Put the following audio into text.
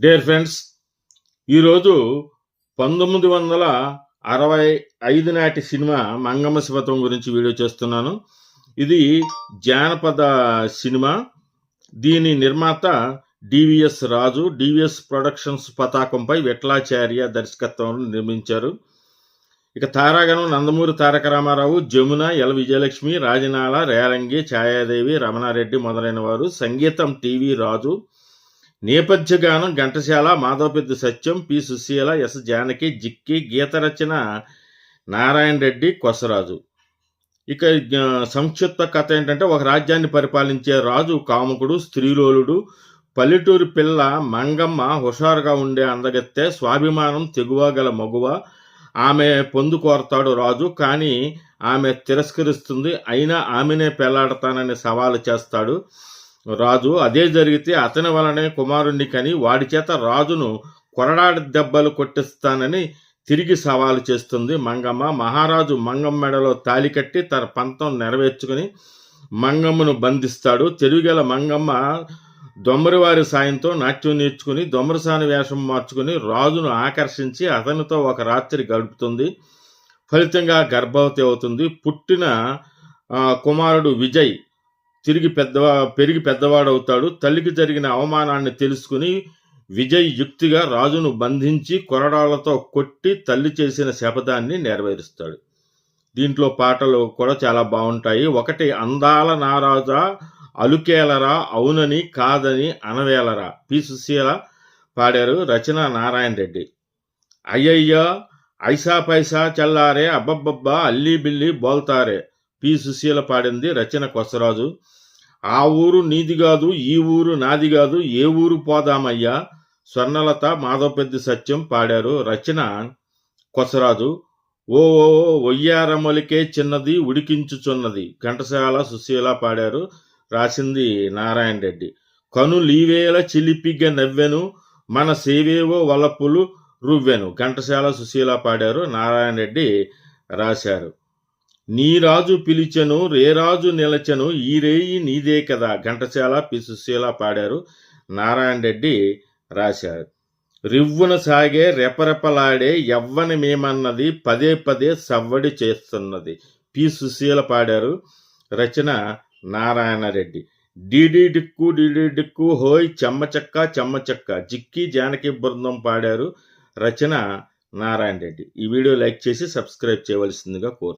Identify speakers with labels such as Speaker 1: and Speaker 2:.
Speaker 1: Dear friends ఈరోజు పంతొమ్మిది వందల అరవై ఐదు నాటి సినిమా మంగమ్మ శివత్వం గురించి వీడియో చేస్తున్నాను. ఇది జానపద సినిమా. దీని నిర్మాత డివిఎస్ రాజు డివిఎస్ ప్రొడక్షన్స్ పతాకంపై వెట్లాచార్య దర్శకత్వంలో నిర్మించారు. ఇక తారాగణం నందమూరి తారక రామారావు జమున ఎల్ విజయలక్ష్మి రాజనాల రేలంగి ఛాయాదేవి రమణారెడ్డి మొదలైన వారు సంగీతం టీవీ రాజు. నేపథ్య గానం ఘంటసాల మాధవపెద్ది సత్యం పి. సుశీల ఎస్. జానకి జిక్కి గీత రచన నారాయణ రెడ్డి కొసరాజు. ఇక సంక్షిప్త కథ ఏంటంటే ఒక రాజ్యాన్ని పరిపాలించే రాజు కాముకుడు స్త్రీలోలుడు పల్లెటూరి పిల్ల మంగమ్మ హుషారుగా ఉండే అందగత్తె స్వాభిమానం తెగువ గల మగువ ఆమె పొందుకోరతాడు రాజు కానీ ఆమె తిరస్కరిస్తుంది అయినా ఆమెనే పెళ్ళాడతానని సవాలు చేస్తాడు. రాజు అదే జరిగితే అతని వలనే కుమారుణ్ణి కని వాడి చేత రాజును కొరడాడి దెబ్బలు కొట్టిస్తానని తిరిగి సవాలు చేస్తుంది మంగమ్మ. మహారాజు మంగమ్మ మెడలో తాలి కట్టి తన పంతం నెరవేర్చుకుని మంగమ్మను బంధిస్తాడు. తెలుగుల మంగమ్మ దొమ్మరివారి సాయంతో నాట్యం నేర్చుకుని దొమ్మరసాని వేషం మార్చుకుని రాజును ఆకర్షించి అతనితో ఒక రాత్రి గడుపుతుంది. ఫలితంగా గర్భవతి అవుతుంది. పుట్టిన కుమారుడు విజయ్ తిరిగి పెద్దవా పెరిగి పెద్దవాడవుతాడు. తల్లికి జరిగిన అవమానాన్ని తెలుసుకుని విజయ్ యుక్తిగా రాజును బంధించి కొరడాలతో కొట్టి తల్లి చేసిన శపథాన్ని నెరవేరుస్తాడు. దీంట్లో పాటలు కూడా చాలా బాగుంటాయి. ఒకటి అందాల నారాజా అలుకేలరా అవునని కాదని అనవేలరా. పి. సుశీల పాడారు రచన నారాయణ రెడ్డి. అయ్యయ్యా ఐసా పైసా చల్లారే అబ్బబ్బబ్బా అల్లి బిల్లి బోల్తారే. పి. సుశీల పాడింది రచన కొసరాజు. ఆ ఊరు నీది కాదు ఈ ఊరు నాది కాదు ఏ ఊరు పోదామయ్యా? స్వర్ణలత మాధవపెద్ది సత్యం పాడారు రచన కొసరాజు. ఓ ఓ ఒయ్యారమలికే చిన్నది ఉడికించుచున్నది ఘంటసాల సుశీల పాడారు రాసింది నారాయణ రెడ్డి. కను లీవేల చిలిపిగ నవ్వెను మన సేవేవో వలపులు రువ్వెను ఘంటసాల సుశీల పాడారు నారాయణ రెడ్డి రాశారు. నీ రాజు పిలిచెను రేరాజు నిలచెను ఈ రేయి నీదే కదా ఘంటశాల పిసుశీల పాడారు నారాయణ రెడ్డి రాశారు. రివ్వున సాగే రెపరెపలాడే యవ్వనమేమన్నది పదే పదే సవ్వడి చేస్తున్నది పి సుశీల పాడారు రచన నారాయణ రెడ్డి. డీడీ డిక్కు డీడీ డిక్కు హోయ్ చెమ్మచక్క చెమ్మచక్క జిక్కి జానకి బృందం పాడారు రచన నారాయణ రెడ్డి. ఈ వీడియో లైక్ చేసి సబ్స్క్రైబ్ చేయవలసిందిగా కోరు